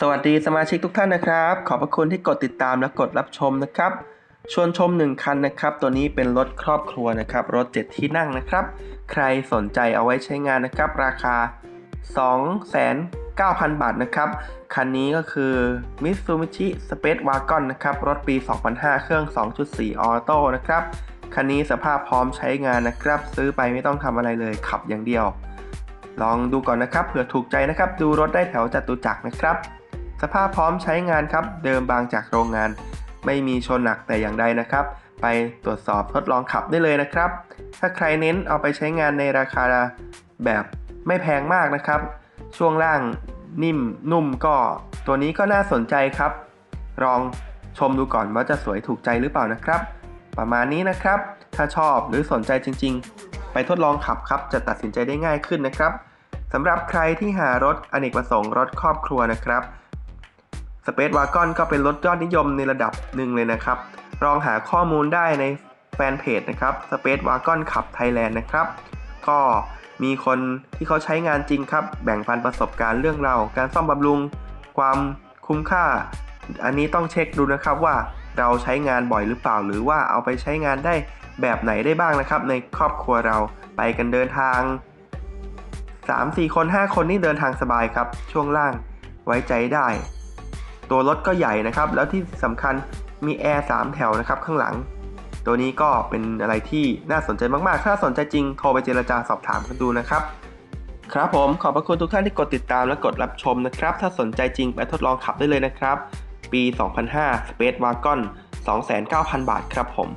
สวัสดีสมาชิกทุกท่านนะครับ ขอบพระคุณที่กดติดตามและกดรับชมนะครับ ชวนชม 1 คันนะครับ ตัวนี้เป็นรถครอบครัวนะครับ รถ 7 ที่นั่งนะครับ ใครสนใจเอาไว้ใช้งานนะครับ ราคา 29,000 บาทนะครับ คันนี้ก็คือ Mitsubishi Space Wagon นะครับ รถปี 2005 เครื่อง 2.4 ออโต้นะครับ คันนี้สภาพพร้อมใช้งานนะครับ ซื้อไปไม่ต้องทำอะไรเลย ขับอย่างเดียว ลองดูก่อนนะครับ เผื่อถูกใจนะครับ ดูรถได้แถวจตุจักรนะครับ สภาพพร้อมใช้งานครับ เดิมบางจากโรงงาน ไม่มีชนหนักแต่อย่างใดนะครับ ไปตรวจสอบทดลองขับได้เลยนะครับ ถ้าใครเน้นเอาไปใช้งานในราคาแบบไม่แพงมากนะครับ ช่วงล่างนิ่มนุ่มก็ ตัวนี้ก็น่าสนใจครับ ลองชมดูก่อนว่าจะสวยถูกใจหรือเปล่านะครับ ประมาณนี้นะครับ ถ้าชอบหรือสนใจจริง ๆ ไปทดลองขับครับ จะตัดสินใจได้ง่ายขึ้นนะครับสำหรับใครที่หารถอเนกประสงค์รถครอบครัวนะครับ Space Wagon ก็เป็นรถยอดนิยมในระดับหนึ่งเลยนะครับ ลองหาข้อมูลได้ในแฟนเพจนะครับ Space Wagon ขับ Thailand นะครับ ก็มีคนที่เขาใช้งานจริงครับ แบ่งปันประสบการณ์เรื่องราวการซ่อมบำรุง ความคุ้มค่า อันนี้ต้องเช็คดูนะครับว่าเราใช้งานบ่อยหรือเปล่า หรือว่าเอาไปใช้งานได้แบบไหนได้บ้างนะครับ ในครอบครัวเราไปกันเดินทาง 3-4 คน 5 คนนี่เดินทางสบายครับ ช่วงล่างไว้ใจได้ ตัวรถก็ใหญ่นะครับ แล้วที่สำคัญมีแอร์3แถวนะครับข้างหลัง ตัวนี้ก็เป็นอะไรที่น่าสนใจมากๆ ถ้าสนใจจริงโทรไปเจรจาสอบถามกันดูนะครับ ครับผมขอบพระคุณทุกท่านที่กดติดตามและกดรับชมนะครับ ถ้าสนใจจริงไปทดลองขับได้เลยนะครับ ปี 2005 Space Wagon 29,000 บาทครับผม